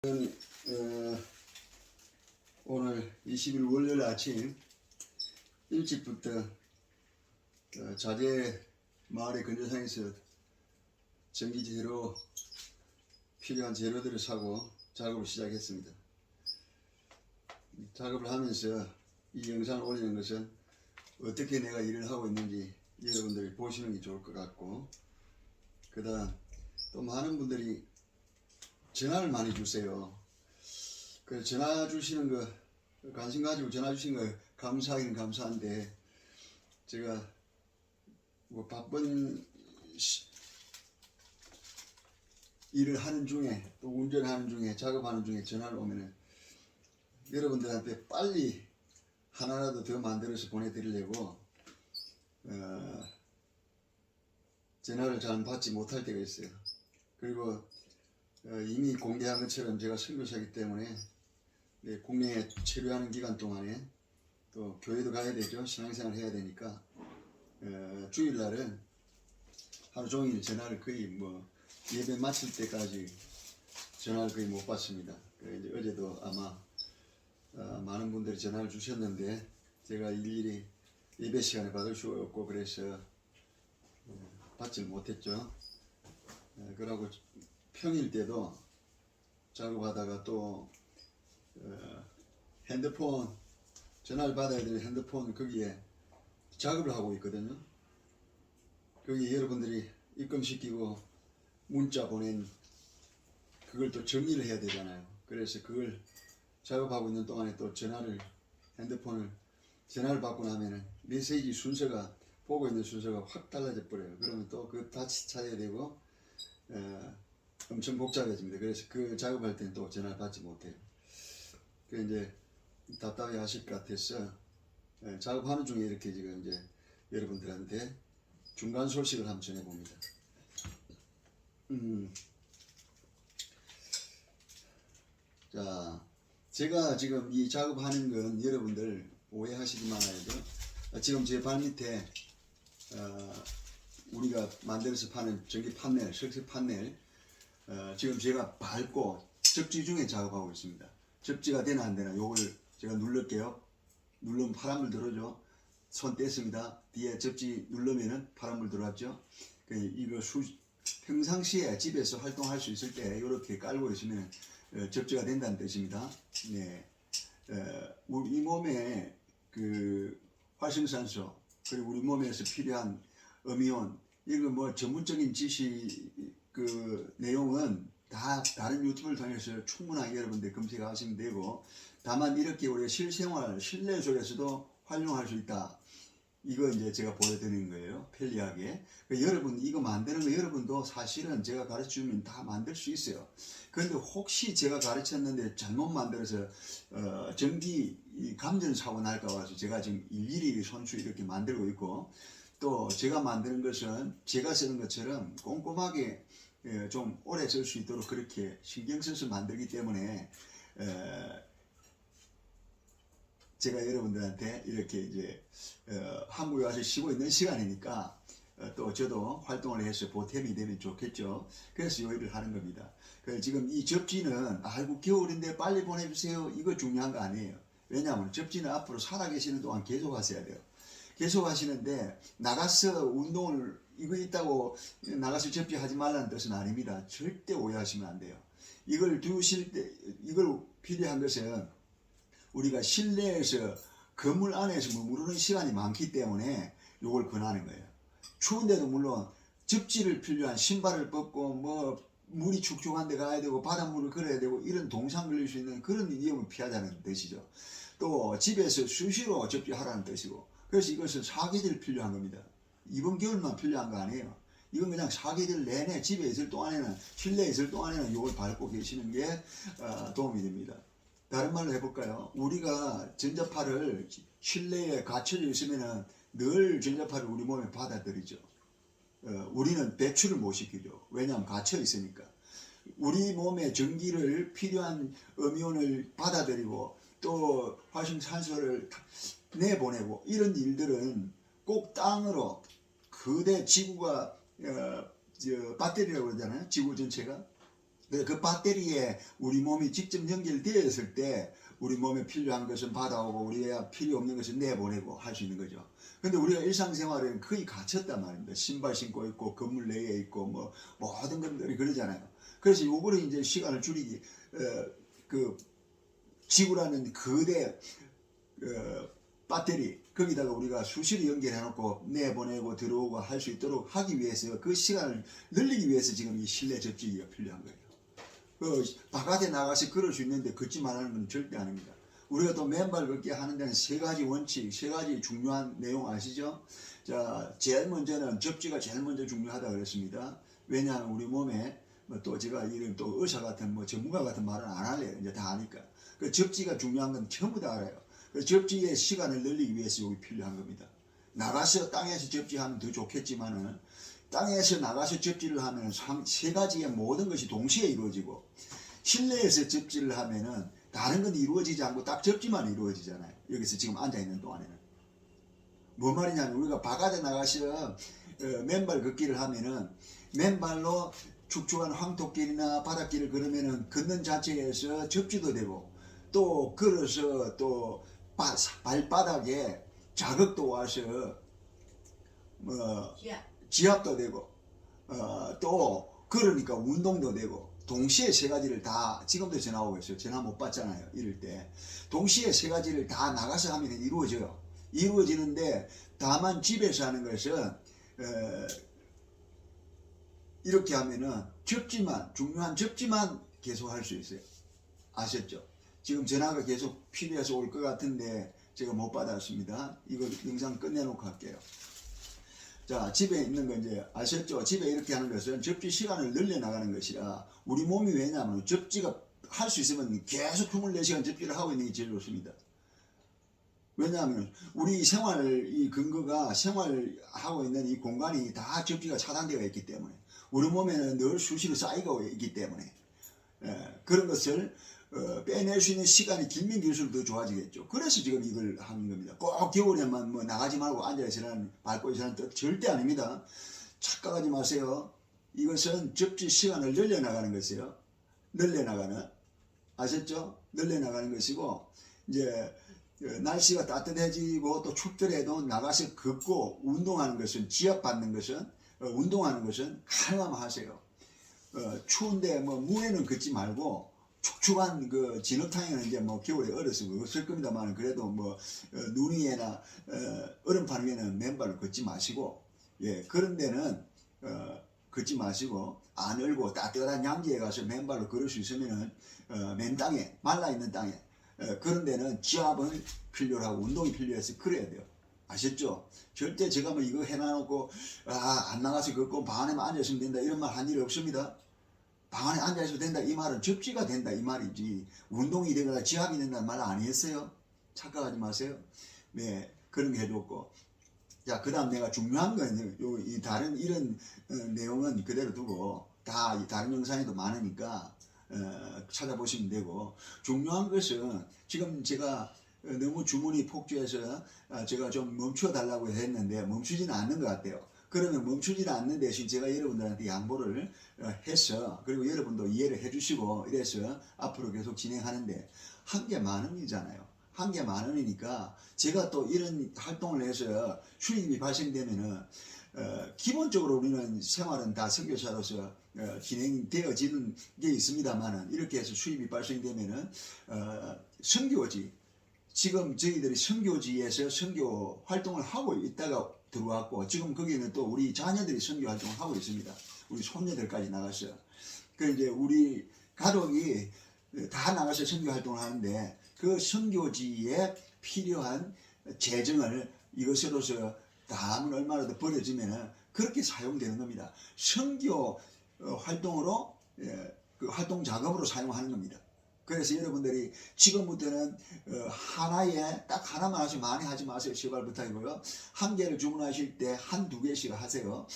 어, 오늘 20일 월요일 아침 일찍부터 어, 자재 마을의 근저상에서 전기 재료 필요한 재료들을 사고 작업을 시작했습니다. 작업을 하면서 이 영상을 올리는 것은 어떻게 내가 일을 하고 있는지 여러분들이 보시는 게 좋을 것 같고 그 다음 또 많은 분들이 전화를 많이 주세요. 그 전화 주시는 거 관심 가지고 전화 주시는 거 감사하긴 감사한데 제가 뭐 바쁜 시- 일을 하는 중에 또 운전하는 중에 작업하는 중에 전화를 오면은 여러분들한테 빨리 하나라도 더 만들어서 보내드리려고 어, 전화를 잘 받지 못할 때가 있어요. 그리고 어, 이미 공개한 것처럼 제가 선교사이기 때문에 네, 국내에 체류하는 기간 동안에 또 교회도 가야 되죠. 신앙생활 해야 되니까 어, 주일날은 하루 종일 전화를 거의 뭐 예배 마칠 때까지 전화를 거의 못 받습니다. 그래 이제 어제도 아마 어, 많은 분들이 전화를 주셨는데 제가 일일이 예배 시간에 받을 수 없고 그래서 어, 받질 못했죠. 어, 그러고 평일 때도 작업하다가 또 어, 핸드폰 전화를 받아야 될 핸드폰 거기에 작업을 하고 있거든요. 거기 여러분들이 입금시키고 문자 보낸 그걸 또 정리를 해야 되잖아요. 그래서 그걸 작업하고 있는 동안에 또 전화를 핸드폰을 전화를 받고 나면은 메시지 순서가 보고 있는 순서가 확 달라져 버려요. 그러면 또 그 다시 찾아야 되고 어, 엄청 복잡해집니다. 그래서 그 작업할 때는 또 전화를 받지 못해요. 그 이제 답답해 하실 것 같아서 예, 작업하는 중에 이렇게 지금 이제 여러분들한테 중간 소식을 한번 전해봅니다. 음, 자, 제가 지금 이 작업하는 건 여러분들 오해하시지 말아야죠. 어, 지금 제 발 밑에 어, 우리가 만들어서 파는 전기 판넬, 석쇠 판넬 어, 지금 제가 밟고 접지 중에 작업하고 있습니다. 접지가 되나 안 되나 요걸 제가 누를게요. 누르면 파란불 들어오죠. 손 뗐습니다. 뒤에 접지 누르면은 파란불 들어왔죠. 그 이거 수, 평상시에 집에서 활동할 수 있을 때 이렇게 깔고 있으면 어, 접지가 된다는 뜻입니다. 네. 어, 우리 몸에 그 활성산소 그리고 우리 몸에서 필요한 음이온 이거 뭐 전문적인 지식 그 내용은 다 다른 유튜브를 통해서 충분하게 여러분들 검색하시면 되고 다만 이렇게 우리가 실생활 실내 속에서도 활용할 수 있다. 이거 이제 제가 보여드리는 거예요. 편리하게. 그 여러분 이거 만드는 거 여러분도 사실은 제가 가르쳐주면 다 만들 수 있어요. 그런데 혹시 제가 가르쳤는데 잘못 만들어서 어, 전기 이 감전 사고 날까 봐서 제가 지금 일일이 손수 이렇게 만들고 있고 또 제가 만드는 것은 제가 쓰는 것처럼 꼼꼼하게 예, 좀 오래 쓸 수 있도록 그렇게 신경 써서 만들기 때문에 에, 제가 여러분들한테 이렇게 이제 어, 한국에 와서 쉬고 있는 시간이니까 어, 또 저도 활동을 해서 보탬이 되면 좋겠죠. 그래서 요 일을 하는 겁니다. 그 지금 이 접지는 아이고 겨울인데 빨리 보내주세요. 이거 중요한 거 아니에요. 왜냐하면 접지는 앞으로 살아계시는 동안 계속 하셔야 돼요. 계속 하시는데 나가서 운동을 이거 있다고 나가서 접지 하지 말라는 뜻은 아닙니다. 절대 오해하시면 안 돼요. 이걸 두실 때 이걸 필요한 것은 우리가 실내에서 건물 안에서 머무르는 시간이 많기 때문에 이걸 권하는 거예요. 추운데도 물론 접지를 필요한 신발을 벗고 뭐 물이 축축한 데 가야 되고 바닷물을 걸어야 되고 이런 동상 걸릴 수 있는 그런 위험을 피하자는 뜻이죠. 또 집에서 수시로 접지하라는 뜻이고 그래서 이것은 사계절 필요한 겁니다. 이번 겨울만 필요한 거 아니에요. 이건 그냥 사계절 내내 집에 있을 동안에는 실내에 있을 동안에는 이걸 밟고 계시는 게 어, 도움이 됩니다. 다른 말로 해볼까요? 우리가 전자파를 실내에 갇혀져 있으면은 늘 전자파를 우리 몸에 받아들이죠. 어, 우리는 배출을 못 시키죠. 왜냐하면 갇혀 있으니까. 우리 몸에 전기를 필요한 음이온을 받아들이고 또 활성산소를 내보내고 이런 일들은 꼭 땅으로 그대 지구가 어, 저 배터리라고 그러잖아요. 지구 전체가 네, 그 배터리에 우리 몸이 직접 연결되었을 때 우리 몸에 필요한 것은 받아오고 우리가 필요 없는 것은 내보내고 할 수 있는 거죠. 근데 우리가 일상생활에는 거의 갇혔단 말입니다. 신발 신고 있고 건물 내에 있고 뭐 모든 것들이 그러잖아요. 그래서 요거를 이제 시간을 줄이기 어, 그 지구라는 거대 어, 배터리 거기다가 우리가 수시로 연결해 놓고 내보내고 들어오고 할 수 있도록 하기 위해서 그 시간을 늘리기 위해서 지금 이 실내 접지기가 필요한 거예요. 그 바깥에 나가서 걸을 수 있는데 걷지 말라는 건 절대 아닙니다. 우리가 또 맨발 걷기 하는 데는 세 가지 원칙, 세 가지 중요한 내용 아시죠? 자, 제일 먼저는 접지가 제일 먼저 중요하다 그랬습니다. 왜냐하면 우리 몸에 뭐 또 제가 이런 또 의사 같은 뭐 전문가 같은 말은 안 할래요. 이제 다 아니까. 그 접지가 중요한 건 전부 다 알아요. 그 접지의 시간을 늘리기 위해서 여기 필요한 겁니다. 나가서 땅에서 접지하면 더 좋겠지만은 땅에서 나가서 접지를 하면 상- 세 가지의 모든 것이 동시에 이루어지고 실내에서 접지를 하면은 다른 건 이루어지지 않고 딱 접지만 이루어지잖아요. 여기서 지금 앉아 있는 동안에는. 뭔 말이냐면 우리가 바깥에 나가서 어, 맨발 걷기를 하면은 맨발로 축축한 황토길이나 바닷길을 걸으면은 걷는 자체에서 접지도 되고 또 걸어서 또 바- 발바닥에 자극도 와서 뭐 야, 지압도 되고 어, 또 그러니까 운동도 되고 동시에 세 가지를 다 지금도 전화 오고 있어요. 전화 못 받잖아요. 이럴 때 동시에 세 가지를 다 나가서 하면 이루어져요. 이루어지는데 다만 집에서 하는 것은 어, 이렇게 하면은 접지만 중요한 접지만 계속 할 수 있어요. 아셨죠? 지금 전화가 계속 필요해서 올 것 같은데 제가 못 받았습니다. 이거 영상 끝내놓고 할게요. 자, 집에 있는 거 이제 아셨죠? 집에 이렇게 하는 것은 접지 시간을 늘려나가는 것이라 우리 몸이 왜냐하면 접지가 할 수 있으면 계속 24시간 접지를 하고 있는 게 제일 좋습니다. 왜냐하면 우리 생활 이 근거가 생활하고 있는 이 공간이 다 접지가 차단되어 있기 때문에 우리 몸에는 늘 수시로 쌓이고 있기 때문에 예, 그런 것을 어, 빼낼 수 있는 시간이 길면 길수록 더 좋아지겠죠. 그래서 지금 이걸 하는 겁니다. 꼭 겨울에만 뭐 나가지 말고 앉아있으라는 밟고 있으라는 뜻 절대 아닙니다. 착각하지 마세요. 이것은 접지 시간을 늘려나가는 것이에요. 늘려나가는 아셨죠? 늘려나가는 것이고 이제 어, 날씨가 따뜻해지고 또 춥더라도 나가서 걷고 운동하는 것은 지압받는 것은 어, 운동하는 것은 가능하면 하세요. 어, 추운데 뭐 물에는 걷지 말고 축축한 그 진흙탕에는 이제 뭐 겨울에 얼어서 없을 겁니다만 그래도 뭐 어, 눈 위에나 어, 얼음판 위에는 맨발로 걷지 마시고 예 그런 데는 어, 걷지 마시고 안 얼고 따뜻한 양지에 가서 맨발로 걸을 수 있으면은 어, 맨 땅에 말라 있는 땅에 어, 그런 데는 지압은 필요로 하고 운동이 필요해서 그래야 돼요. 아셨죠? 절대 제가 뭐 이거 해놔놓고 아 안 나가서 걷고 방 안에만 앉아 있으면 된다 이런 말 한일 없습니다. 방 안에 앉아있어도 된다 이 말은 접지가 된다 이 말이지 운동이 되거나 지압이 된다는 말 아니었어요. 착각하지 마세요. 네 그런 게 해줬고 자 그 다음 내가 중요한 건 요 이 다른 이런 어, 내용은 그대로 두고 다이 다른 영상에도 많으니까 어, 찾아보시면 되고 중요한 것은 지금 제가 어, 너무 주문이 폭주해서 아, 제가 좀 멈춰 달라고 했는데 멈추지는 않는 것 같아요. 그러면 멈추지는 않는 대신 제가 여러분들한테 양보를 어, 해서 그리고 여러분도 이해를 해주시고 이래서 앞으로 계속 진행하는데 한개만 원이잖아요. 한개만 원이니까 제가 또 이런 활동을 해서 수익이 발생되면은 어, 기본적으로 우리는 생활은 다 선교사로서 어, 진행되어지는 게 있습니다만은 이렇게 해서 수입이 발생되면은 어, 선교지 지금 저희들이 선교지에서 선교 활동을 하고 있다가 들어왔고 지금 거기는 또 우리 자녀들이 선교 활동을 하고 있습니다. 우리 손녀들까지 나갔어요. 그 이제 우리 가족이 다 나가서 선교 활동을 하는데 그 선교지에 필요한 재정을 이것으로서 다음은 얼마라도 벌어지면은 그렇게 사용되는 겁니다. 선교 어, 활동으로 예, 그 활동 자금으로 사용하는 겁니다. 그래서 여러분들이 지금부터는 어, 하나에 딱 하나만 하시 많이 하지 마세요. 제발 부탁이고요. 한 개를 주문하실 때 한 두 개씩 하세요.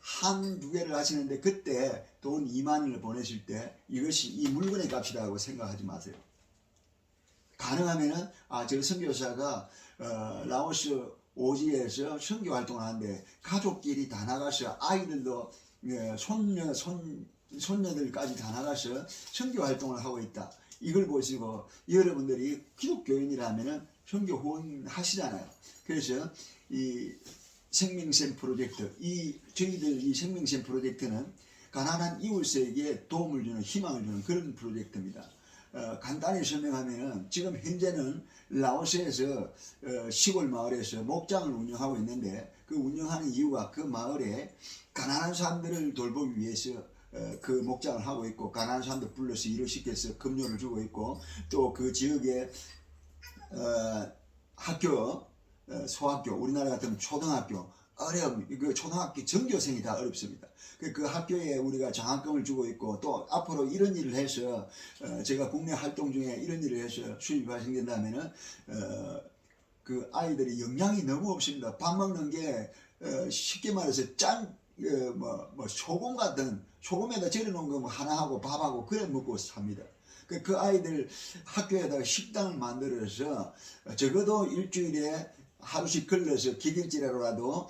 한 두 개를 하시는데 그때 돈 2만 원을 보내실 때 이것이 이 물건의 값이라고 생각하지 마세요. 가능하면은 아저 선교사가 어, 라오스 오지에서 선교 활동을 하는데 가족끼리 다 나가서 아이들도 예, 손녀 손 손녀들까지 다 나가서 선교 활동을 하고 있다. 이걸 보시고 여러분들이 기독교인이라면은 선교 후원 하시잖아요. 그래서 이 생명샘 프로젝트, 이 저희들 이 생명샘 프로젝트는 가난한 이웃에게 도움을 주는 희망을 주는 그런 프로젝트입니다. 어, 간단히 설명하면은 지금 현재는 라오스에서 어, 시골 마을에서 목장을 운영하고 있는데 그 운영하는 이유가 그 마을에 가난한 사람들을 돌보기 위해서 어, 그 목장을 하고 있고 가난한 사람들 불러서 일을 시켜서 급료를 주고 있고 또 그 지역에 어, 학교 어, 소학교 우리나라 같은 초등학교 어려움 그 초등학교 전교생이 다 어렵습니다. 그, 그 학교에 우리가 장학금을 주고 있고 또 앞으로 이런 일을 해서 어, 제가 국내 활동 중에 이런 일을 해서 수입이 발생된다면은 어, 그 아이들이 영양이 너무 없습니다. 밥 먹는 게 어, 쉽게 말해서 짠 뭐 뭐 소금 같은 소금에다 절여놓은 거뭐 하나 하고 밥하고 그래 먹고 삽니다. 그, 그 아이들 학교에다가 식당을 만들어서 적어도 일주일에 하루씩 걸러서 기길지라도 어,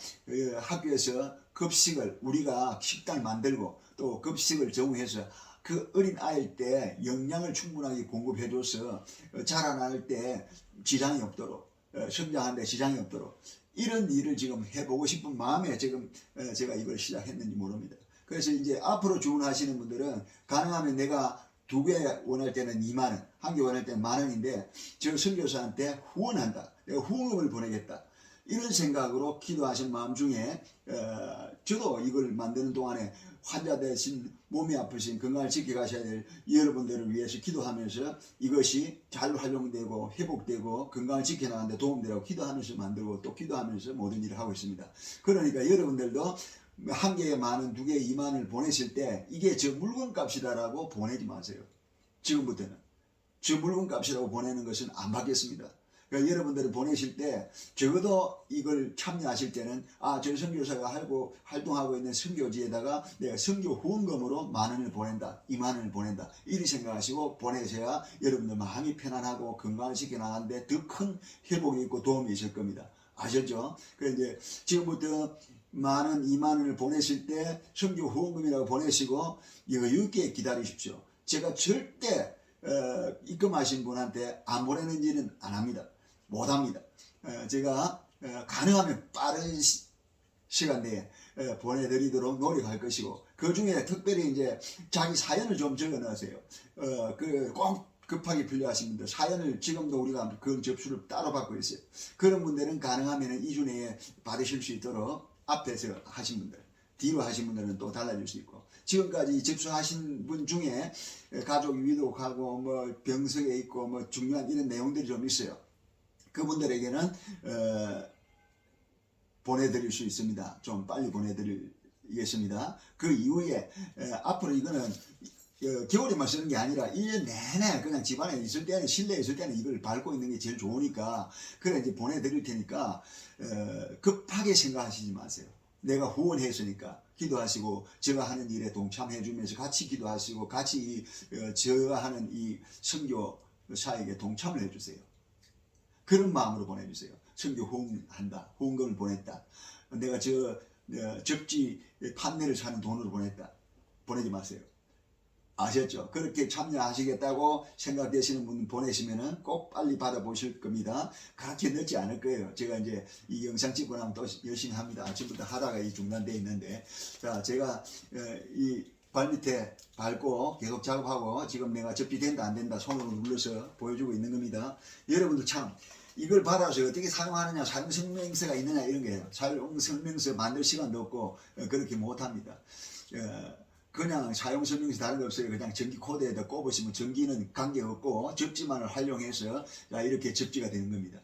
학교에서 급식을 우리가 식당 만들고 또 급식을 제공해서 그 어린 아이일 때 영양을 충분하게 공급해줘서 어, 자라날 때 지장이 없도록 어, 성장하는데 지장이 없도록 이런 일을 지금 해보고 싶은 마음에 지금 어, 제가 이걸 시작했는지 모릅니다. 그래서 이제 앞으로 주문하시는 분들은 가능하면 내가 두 개 원할 때는 2만 원, 한 개 원할 때는 만 원인데 저 선교사한테 후원한다. 내가 후원금을 보내겠다. 이런 생각으로 기도하신 마음 중에 어, 저도 이걸 만드는 동안에 환자 대신 몸이 아프신 건강을 지켜가셔야 될 여러분들을 위해서 기도하면서 이것이 잘 활용되고 회복되고 건강을 지켜나가는데 도움되라고 기도하면서 만들고 또 기도하면서 모든 일을 하고 있습니다. 그러니까 여러분들도 한 개에 만 원, 두 개에 이만 원을 보내실 때 이게 저 물건 값이다라고 보내지 마세요. 지금부터는. 저 물건 값이라고 보내는 것은 안 받겠습니다. 그러니까 여러분들이 보내실 때 적어도 이걸 참여하실 때는 아, 저 선교사가 하고 활동하고 있는 선교지에다가 내가 선교 후원금으로 만 원을 보낸다, 이만 원을 보낸다 이리 생각하시고 보내셔야 여러분들 마음이 편안하고 건강을 지켜나가는데 더 큰 회복이 있고 도움이 있을 겁니다. 아셨죠? 그래서 이제 지금부터 만 원, 이만 원을 보내실 때 선교 후원금이라고 보내시고 여유 있게 기다리십시오. 제가 절대 어, 입금하신 분한테 안 보내는 일은 안 합니다. 못 합니다. 어, 제가 어, 가능하면 빠른 시, 시간 내에 어, 보내드리도록 노력할 것이고 그 중에 특별히 이제 자기 사연을 좀 적어 넣으세요. 어, 그꼭 급하게 필요하신 분들 사연을 지금도 우리가 그 접수를 따로 받고 있어요. 그런 분들은 가능하면 2주 내에 받으실 수 있도록 앞에서 하신 분들 뒤로 하신 분들은 또 달라질 수 있고 지금까지 접수하신 분 중에 가족 위독하고 뭐 병석에 있고 뭐 중요한 이런 내용들이 좀 있어요. 그분들에게는 어, 보내드릴 수 있습니다. 좀 빨리 보내드리겠습니다. 그 이후에 에, 앞으로 이거는 어, 겨울에만 쓰는 게 아니라 1년 내내 그냥 집안에 있을 때는 실내에 있을 때는 이걸 밟고 있는 게 제일 좋으니까 그래 이제 보내드릴 테니까 어, 급하게 생각하시지 마세요. 내가 후원했으니까 기도하시고 제가 하는 일에 동참해 주면서 같이 기도하시고 같이 이, 어, 제가 하는 이 선교 사에게 동참을 해주세요. 그런 마음으로 보내주세요. 선교 후원한다. 후원금을 보냈다. 내가 저 어, 접지 판매를 사는 돈으로 보냈다. 보내지 마세요. 아셨죠? 그렇게 참여하시겠다고 생각되시는 분 보내시면은 꼭 빨리 받아보실 겁니다. 그렇게 늦지 않을 거예요. 제가 이제 이 영상 찍고 나면 또 열심히 합니다. 아침부터 하다가 이 중단돼 있는데. 자, 제가 어, 이 발 밑에 밟고 계속 작업하고 지금 내가 접지 된다 안 된다 손으로 눌러서 보여주고 있는 겁니다. 여러분들 참 이걸 받아서 어떻게 사용하느냐 사용 설명서가 있느냐 이런 거예요. 사용 설명서 만들 시간도 없고 어, 그렇게 못합니다. 어, 그냥 사용 설명서 다른 거 없어요. 그냥 전기 코드에다 꼽으시면 전기는 관계없고 접지만을 활용해서 자, 이렇게 접지가 되는 겁니다.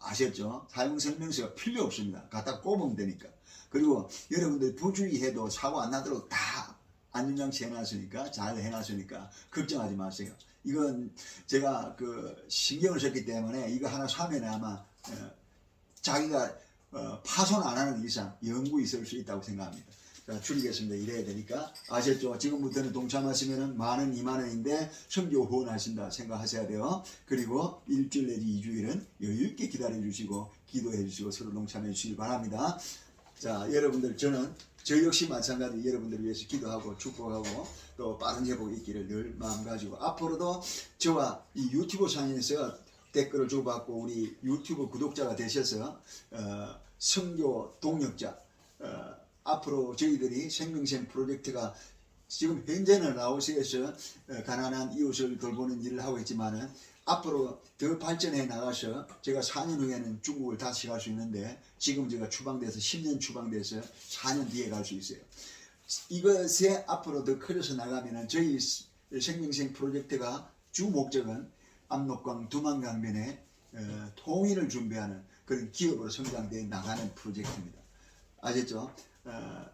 아셨죠? 사용 설명서가 필요 없습니다. 갖다 꼽으면 되니까. 그리고 여러분들 부주의해도 사고 안 나도록 다 안전장치 해놨으니까 잘 해놨으니까 걱정하지 마세요. 이건 제가 그 신경을 썼기 때문에 이거 하나 사면 아마 어, 자기가 어, 파손 안 하는 이상 연구 있을 수 있다고 생각합니다. 자, 줄이겠습니다. 이래야 되니까. 아셨죠? 지금부터는 동참하시면은 만 원, 이만 원인데 선교 후원하신다 생각하셔야 돼요. 그리고 일주일 내지 이주일은 여유 있게 기다려 주시고 기도해 주시고 서로 동참해 주시기 바랍니다. 자, 여러분들 저는 저 역시 마찬가지. 여러분들을 위해서 기도하고 축복하고 또 빠른 회복이 있기를 늘 마음 가지고 앞으로도 저와 이 유튜브 상에서 댓글을 주고받고 우리 유튜브 구독자가 되셔서 어, 성교 동력자 어, 앞으로 저희들이 생명샘 프로젝트가 지금 현재는 라오스에서 어, 가난한 이웃을 돌보는 일을 하고 있지만은 앞으로 더 발전해 나가서 제가 4년 후에는 중국을 다시 갈 수 있는데 지금 제가 추방돼서 10년 추방돼서 4년 뒤에 갈 수 있어요. 이것에 앞으로 더 커져서 나가면은 저희 생명생 프로젝트가 주 목적은 압록강 두만강변에 어, 통일을 준비하는 그런 기업으로 성장돼 나가는 프로젝트입니다. 아셨죠? 어,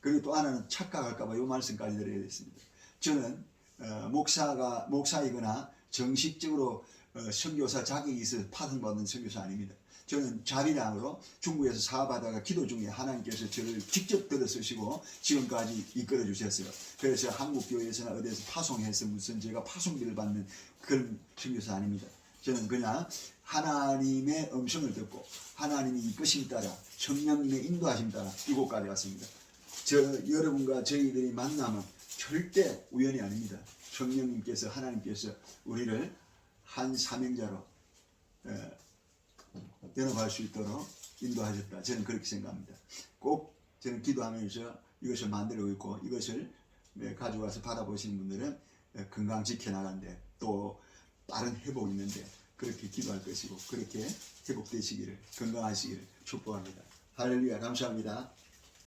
그리고 또 하나는 착각할까봐 이 말씀까지 드려야 겠습니다. 저는 어, 목사가 목사이거나 정식적으로 어, 선교사 자격이 있어 파송받는 선교사 아닙니다. 저는 자비량으로 중국에서 사업하다가 기도 중에 하나님께서 저를 직접 들어서시고 지금까지 이끌어 주셨어요. 그래서 한국 교회에서나 어디에서 파송해서 무슨 제가 파송비를 받는 그런 선교사 아닙니다. 저는 그냥 하나님의 음성을 듣고 하나님의 이끄심 따라 성령님의 인도하심 따라 이곳까지 왔습니다. 저 여러분과 저희들이 만남은 절대 우연이 아닙니다. 성령님께서 하나님께서 우리를 한 사명자로 에, 연합할 수 있도록 인도하셨다. 저는 그렇게 생각합니다. 꼭 저는 기도하면서 이것을 만들고 있고 이것을 네, 가져와서 받아보시는 분들은 에, 건강 지켜나간데 또 빠른 회복이 있는데 그렇게 기도할 것이고 그렇게 회복되시기를 건강하시기를 축복합니다. 할렐루야 감사합니다.